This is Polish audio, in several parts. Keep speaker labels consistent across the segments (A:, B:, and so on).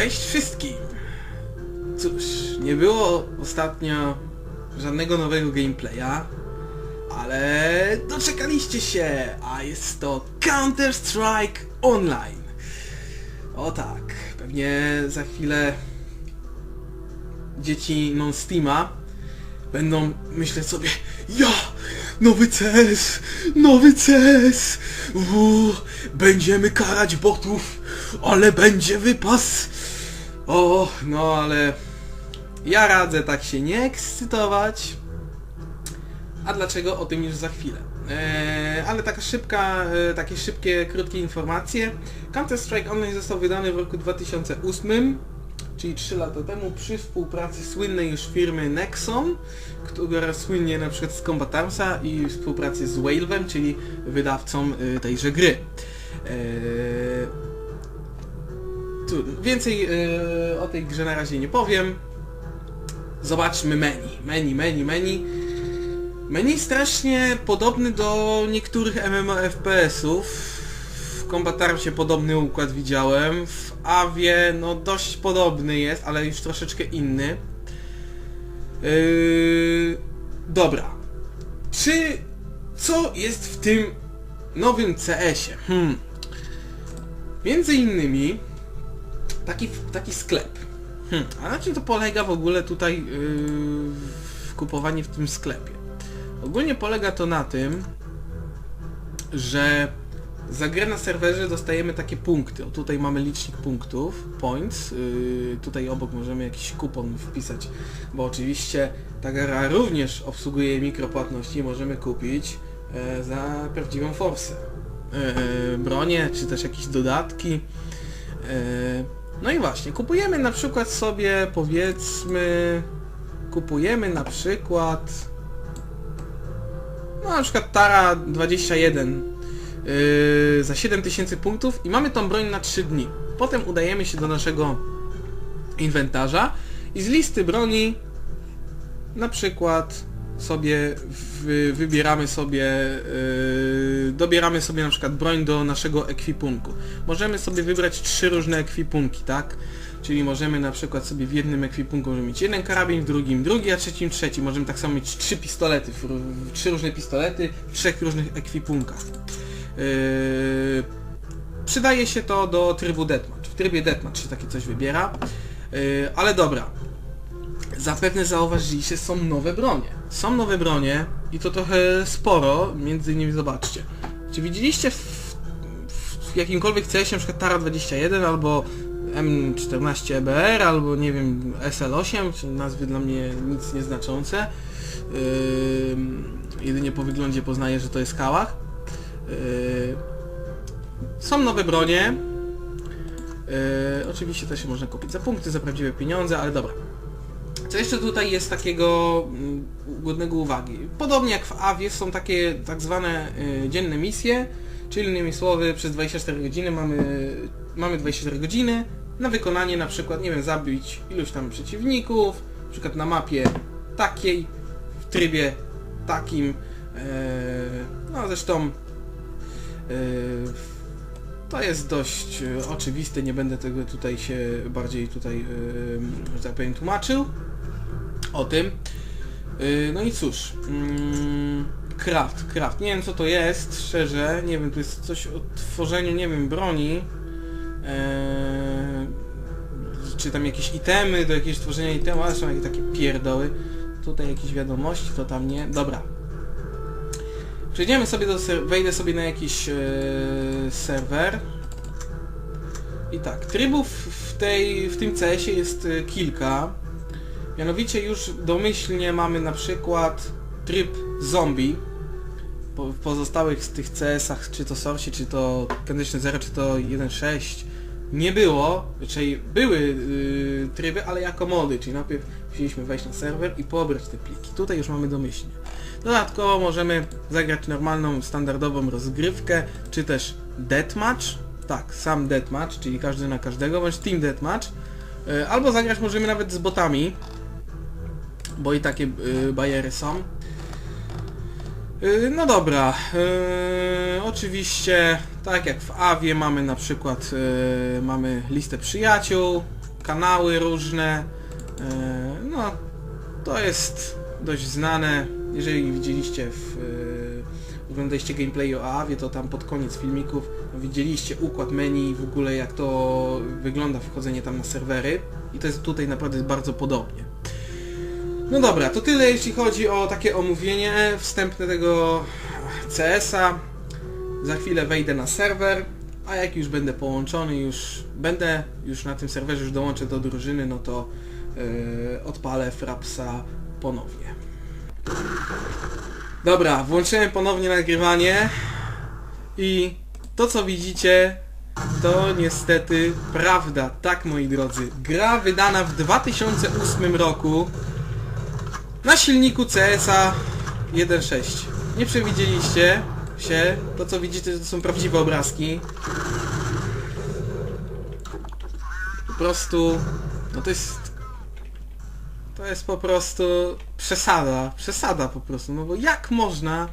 A: Cześć wszystkim! Cóż, nie było ostatnio żadnego nowego gameplaya, ale doczekaliście się, a jest to Counter-Strike Online. O tak, pewnie za chwilę dzieci non-Steama będą myśleć sobie Ja! Nowy CS! Nowy CS! Uuu, będziemy karać botów, ale będzie wypas! O, no ale ja radzę tak się nie ekscytować. A dlaczego? O tym już za chwilę. Eee, ale taka szybka, e, takie szybkie, krótkie informacje. Counter-Strike Online został wydany w roku 2008, czyli 3 lata temu, przy współpracy słynnej już firmy Nexon, która słynie na przykład z Combat Armsa i współpracy z Whalevem, czyli wydawcą e, tejże gry. Eee, tu, więcej e, o tej grze na razie nie powiem. Zobaczmy menu. Menu, menu, menu. Menu strasznie podobny do niektórych MMOFPS-ów. W Combat Armsie podobny układ widziałem. W Avie no dość podobny jest, ale już troszeczkę inny. Yy, dobra. Czy... Co jest w tym nowym CS-ie? Hmm. Między innymi taki, taki sklep. Hmm. A na czym to polega w ogóle tutaj yy, w kupowanie w tym sklepie? Ogólnie polega to na tym, że za grę na serwerze dostajemy takie punkty. O tutaj mamy licznik punktów, points. Yy, tutaj obok możemy jakiś kupon wpisać, bo oczywiście ta gra również obsługuje mikropłatności. Możemy kupić e, za prawdziwą forsę. E, bronie, czy też jakieś dodatki. E, no i właśnie, kupujemy na przykład sobie, powiedzmy, kupujemy na przykład, no na przykład Tara 21 yy, za 7000 punktów i mamy tą broń na 3 dni. Potem udajemy się do naszego inwentarza i z listy broni na przykład sobie wy, wybieramy sobie, yy, dobieramy sobie na przykład broń do naszego ekwipunku. Możemy sobie wybrać trzy różne ekwipunki, tak? Czyli możemy na przykład sobie w jednym ekwipunku mieć jeden karabin, w drugim drugi, a trzecim trzeci. Możemy tak samo mieć trzy pistolety, trzy różne pistolety w trzech różnych ekwipunkach. Yy, przydaje się to do trybu deathmatch. W trybie deathmatch się takie coś wybiera. Yy, ale dobra, zapewne zauważyliście, są nowe bronie. Są nowe bronie i to trochę sporo, między innymi zobaczcie. Czy widzieliście w, w jakimkolwiek CS, na przykład Tara 21 albo M14 EBR, albo nie wiem, SL8, czy nazwy dla mnie nic nieznaczące. Yy, jedynie po wyglądzie poznaję, że to jest kałach. Yy, są nowe bronie. Yy, oczywiście też się można kupić za punkty, za prawdziwe pieniądze, ale dobra. Co jeszcze tutaj jest takiego mm, godnego uwagi? Podobnie jak w AWie są takie tak zwane y, dzienne misje, czyli innymi słowy przez 24 godziny mamy, mamy 24 godziny na wykonanie na przykład, nie wiem, zabić iluś tam przeciwników, na przykład na mapie takiej, w trybie takim, e, no zresztą e, to jest dość e, oczywiste, nie będę tego tutaj się bardziej tutaj, że tak powiem, tłumaczył o tym. E, No i cóż, mm, craft, craft, nie wiem co to jest, szczerze, nie wiem, tu jest coś o tworzeniu, nie wiem, broni, e, czy tam jakieś itemy, do jakiegoś tworzenia itemu, ale są jakieś takie pierdoły. Tutaj jakieś wiadomości, to tam nie, dobra. Przejdziemy sobie do wejdę sobie na jakiś e, serwer. I tak, trybów w, tej, w tym CS-ie jest e, kilka. Mianowicie już domyślnie mamy na przykład tryb zombie. W pozostałych z tych CS-ach, czy to Source, czy to Condition 0, czy to 1.6 nie było, czyli były y, tryby, ale jako mody, czyli najpierw musieliśmy wejść na serwer i pobrać te pliki. Tutaj już mamy domyślnie. Dodatkowo możemy zagrać normalną, standardową rozgrywkę, czy też deathmatch, tak, sam deathmatch, czyli każdy na każdego, bądź team deathmatch, y, albo zagrać możemy nawet z botami, bo i takie y, bariery są. Y, No dobra, yy, oczywiście tak jak w Awie mamy na przykład yy, mamy listę przyjaciół, kanały różne. No, to jest dość znane. Jeżeli widzieliście w... E, oglądaliście gameplay o Awie, to tam pod koniec filmików widzieliście układ menu, w ogóle jak to wygląda wchodzenie tam na serwery. I to jest tutaj naprawdę bardzo podobnie. No dobra, to tyle jeśli chodzi o takie omówienie wstępne tego CS-a. Za chwilę wejdę na serwer, a jak już będę połączony, już będę już na tym serwerze, już dołączę do drużyny, no to yy, odpalę Frapsa ponownie. Dobra, włączyłem ponownie nagrywanie i to co widzicie to niestety prawda. Tak moi drodzy, gra wydana w 2008 roku na silniku CSA 1.6. Nie przewidzieliście się, to co widzicie to są prawdziwe obrazki. Po prostu, no to jest, to jest po prostu przesada, przesada po prostu, no bo jak można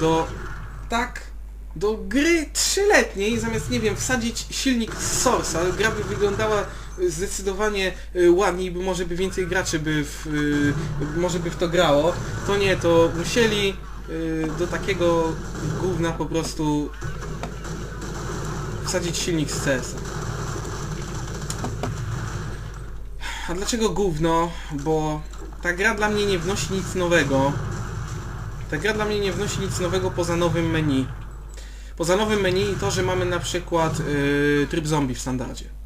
A: do tak, do gry trzyletniej zamiast, nie wiem, wsadzić silnik z Source'a, gra by wyglądała zdecydowanie y, ładniej, by może by więcej graczy by w, y, może by w to grało, to nie, to musieli y, do takiego gówna po prostu wsadzić silnik z CS. A dlaczego gówno? Bo ta gra dla mnie nie wnosi nic nowego. Ta gra dla mnie nie wnosi nic nowego poza nowym menu. Poza nowym menu i to, że mamy na przykład yy, tryb zombie w standardzie.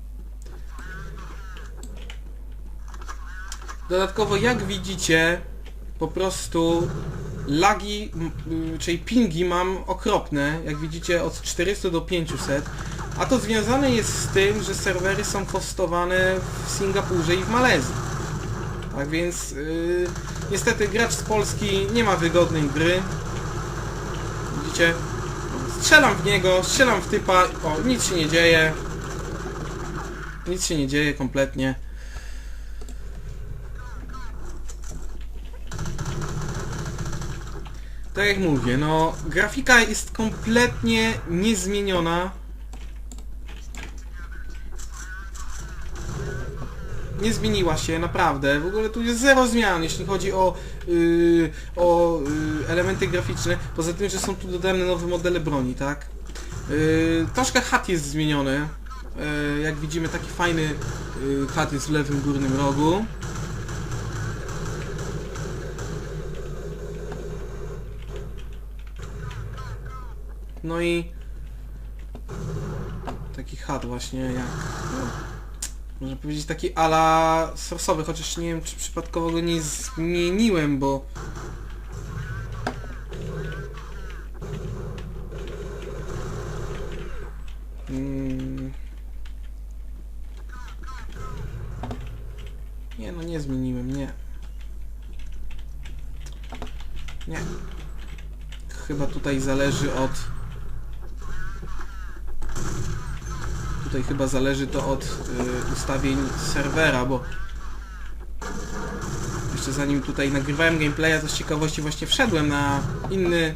A: Dodatkowo jak widzicie po prostu lagi, czyli pingi mam okropne, jak widzicie od 400 do 500, a to związane jest z tym, że serwery są hostowane w Singapurze i w Malezji. Tak więc yy, niestety gracz z Polski nie ma wygodnej gry. Widzicie? Strzelam w niego, strzelam w typa, o, nic się nie dzieje. Nic się nie dzieje kompletnie. Tak jak mówię, no grafika jest kompletnie niezmieniona. Nie zmieniła się, naprawdę. W ogóle tu jest zero zmian, jeśli chodzi o, yy, o yy, elementy graficzne. Poza tym, że są tu dodane nowe modele broni, tak? Yy, troszkę HUD jest zmieniony. Yy, jak widzimy, taki fajny yy, HUD jest w lewym górnym rogu. No i taki HUD właśnie jak no, można powiedzieć taki ala sorsowy, chociaż nie wiem czy przypadkowo go nie zmieniłem, bo Mm. Nie no nie zmieniłem, nie. Nie. Chyba tutaj zależy od tutaj chyba zależy to od y, ustawień serwera, bo jeszcze zanim tutaj nagrywałem gameplaya, to z ciekawości właśnie wszedłem na inny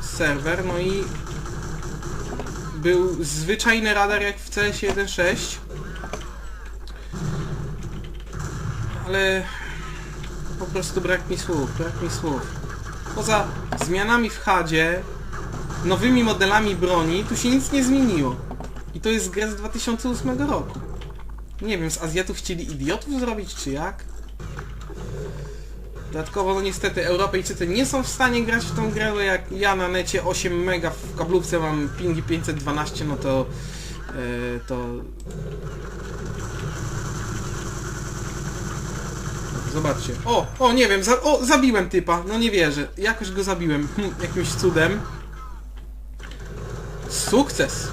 A: serwer, no i był zwyczajny radar jak w CS 1.6 ale po prostu brak mi słów, brak mi słów. Poza zmianami w HUDzie, nowymi modelami broni, tu się nic nie zmieniło. I to jest gra z 2008 roku. Nie wiem, z Azjatów chcieli idiotów zrobić, czy jak? Dodatkowo, no niestety, Europejczycy nie są w stanie grać w tą grę, bo jak ja na necie 8 mega w kablówce mam pingi 512, no to... Yy, to... Zobaczcie. O, o, nie wiem, za, o, zabiłem typa. No nie wierzę. Jakoś go zabiłem. Hm, jakimś cudem. Sukces!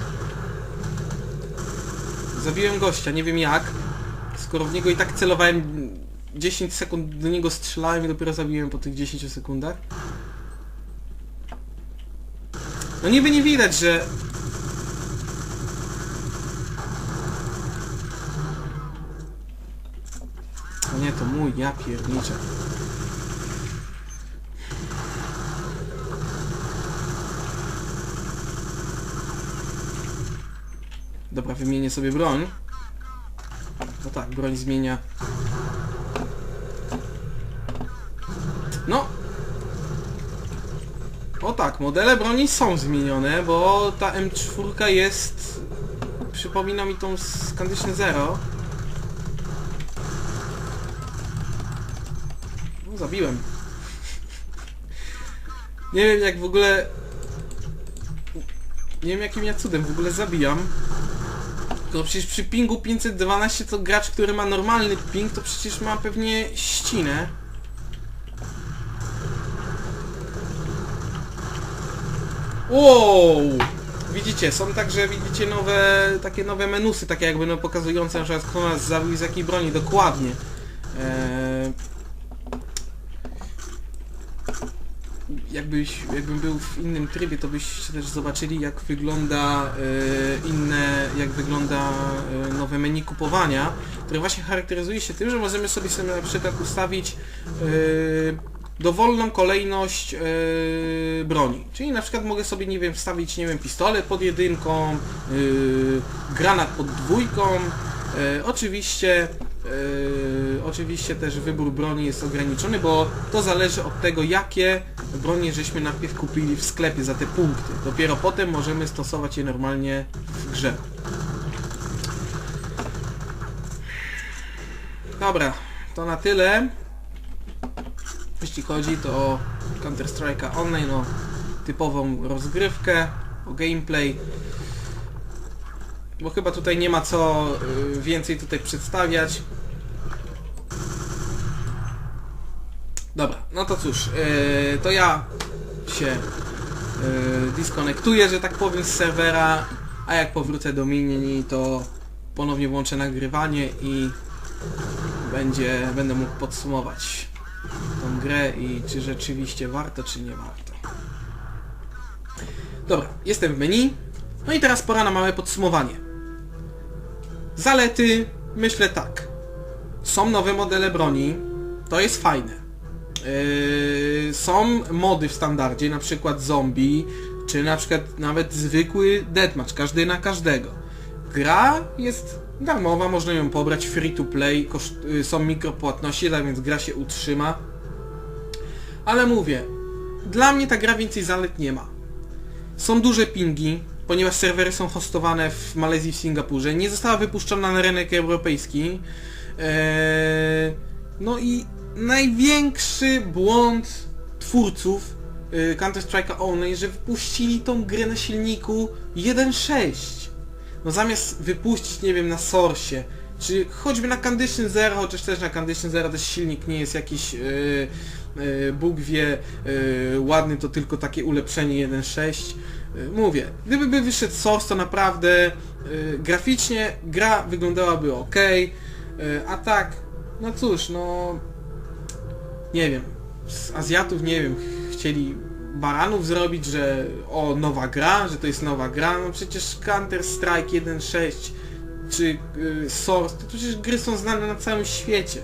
A: Zabiłem gościa, nie wiem jak. Skoro w niego i tak celowałem 10 sekund do niego strzelałem i dopiero zabiłem po tych 10 sekundach. No niby nie widać, że... O nie, to mój, ja pierniczę. Dobra, wymienię sobie broń. No tak, broń zmienia. No. O tak, modele broni są zmienione, bo ta M4 jest... Przypomina mi tą z Zero. No, zabiłem. Nie wiem jak w ogóle... Nie wiem jakim ja cudem w ogóle zabijam. To przecież przy pingu 512 to gracz, który ma normalny ping, to przecież ma pewnie ścinę. Wow! Widzicie, są także, widzicie, nowe, takie nowe menusy, takie jakby no pokazujące na przykład kto nas zabił z jakiej broni, dokładnie. Eee, jakbyś, jakbym był w innym trybie, to byście też zobaczyli jak wygląda inne, jak wygląda e, nowe menu kupowania, które właśnie charakteryzuje się tym, że możemy sobie, sobie na przykład ustawić e, dowolną kolejność e, broni. Czyli na przykład mogę sobie, nie wiem, wstawić, nie wiem, pistolet pod jedynką, granat pod dwójką. Oczywiście, e, oczywiście też wybór broni jest ograniczony, bo to zależy od tego, jakie bronie żeśmy najpierw kupili w sklepie za te punkty. Dopiero potem możemy stosować je normalnie w grze. Dobra, to na tyle. Jeśli chodzi to o Counter Strike'a Online, o typową rozgrywkę, o gameplay. Bo chyba tutaj nie ma co y, więcej tutaj przedstawiać. Dobra, no to cóż, yy, to ja się yy, diskonektuję, że tak powiem, z serwera, a jak powrócę do mini, to ponownie włączę nagrywanie i będzie, będę mógł podsumować tą grę i czy rzeczywiście warto, czy nie warto. Dobra, jestem w menu. No i teraz pora na małe podsumowanie. Zalety, myślę tak. Są nowe modele broni, to jest fajne. Yy, są mody w standardzie, na przykład zombie, czy na przykład nawet zwykły deathmatch, każdy na każdego. Gra jest darmowa, można ją pobrać, free to play, yy, są mikropłatności, tak więc gra się utrzyma. Ale mówię, dla mnie ta gra więcej zalet nie ma. Są duże pingi, ponieważ serwery są hostowane w Malezji w Singapurze. Nie została wypuszczona na rynek europejski. Eee, no i największy błąd twórców yy, Counter-Strike'a Online, że wypuścili tą grę na silniku 1.6. No zamiast wypuścić, nie wiem, na Source, czy choćby na Condition Zero, chociaż też na Condition Zero też silnik nie jest jakiś, yy, yy, Bóg wie, yy, ładny, to tylko takie ulepszenie 1.6. Yy, mówię, gdyby by wyszedł Source, to naprawdę yy, graficznie gra wyglądałaby ok, a tak, no cóż, no nie wiem, z Azjatów, nie wiem, ch- chcieli baranów zrobić, że o, nowa gra, że to jest nowa gra, no przecież Counter Strike 1.6 czy y, Source, to przecież gry są znane na całym świecie.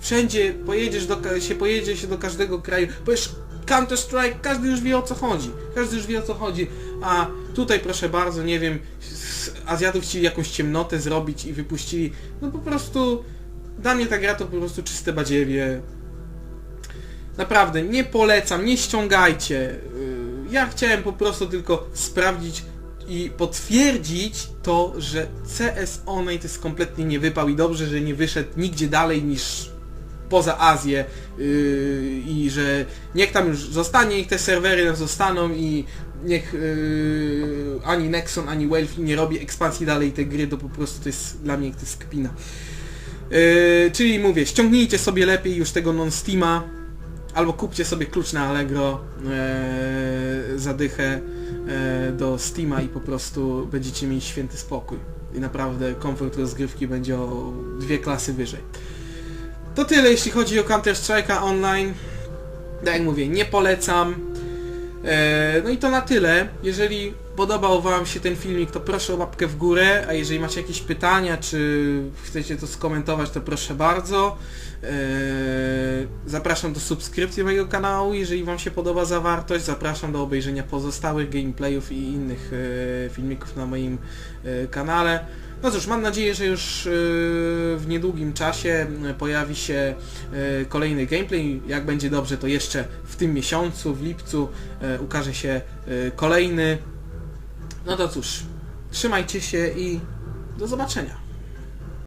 A: Wszędzie pojedziesz do, się pojedzie się do każdego kraju, powiesz Counter Strike, każdy już wie o co chodzi, każdy już wie o co chodzi, a tutaj proszę bardzo, nie wiem, z Azjatów chcieli jakąś ciemnotę zrobić i wypuścili, no po prostu, dla mnie ta gra to po prostu czyste badziewie, Naprawdę, nie polecam, nie ściągajcie. Yy, Ja chciałem po prostu tylko sprawdzić i potwierdzić to, że CS Online to jest kompletnie nie wypał i dobrze, że nie wyszedł nigdzie dalej niż poza Azję yy, i że niech tam już zostanie, niech te serwery nam zostaną i niech yy, ani Nexon, ani Welf nie robi ekspansji dalej tej gry, to po prostu to jest dla mnie to jest kpina. Yy, czyli mówię, ściągnijcie sobie lepiej już tego non-steama, albo kupcie sobie klucz na Allegro, e, zadychę e, do Steama i po prostu będziecie mieć święty spokój. I naprawdę komfort rozgrywki będzie o dwie klasy wyżej. To tyle jeśli chodzi o Counter Strike'a online. Tak jak mówię, nie polecam. E, no i to na tyle. Jeżeli podobał Wam się ten filmik, to proszę o łapkę w górę, a jeżeli macie jakieś pytania, czy chcecie to skomentować, to proszę bardzo. E, zapraszam do subskrypcji mojego kanału, jeżeli Wam się podoba zawartość. Zapraszam do obejrzenia pozostałych gameplayów i innych e, filmików na moim kanale. No cóż, mam nadzieję, że już yy, w niedługim czasie yy, pojawi się yy, kolejny gameplay. Jak będzie dobrze, to jeszcze w tym miesiącu, w lipcu ukaże się kolejny. No to cóż, trzymajcie się i do zobaczenia.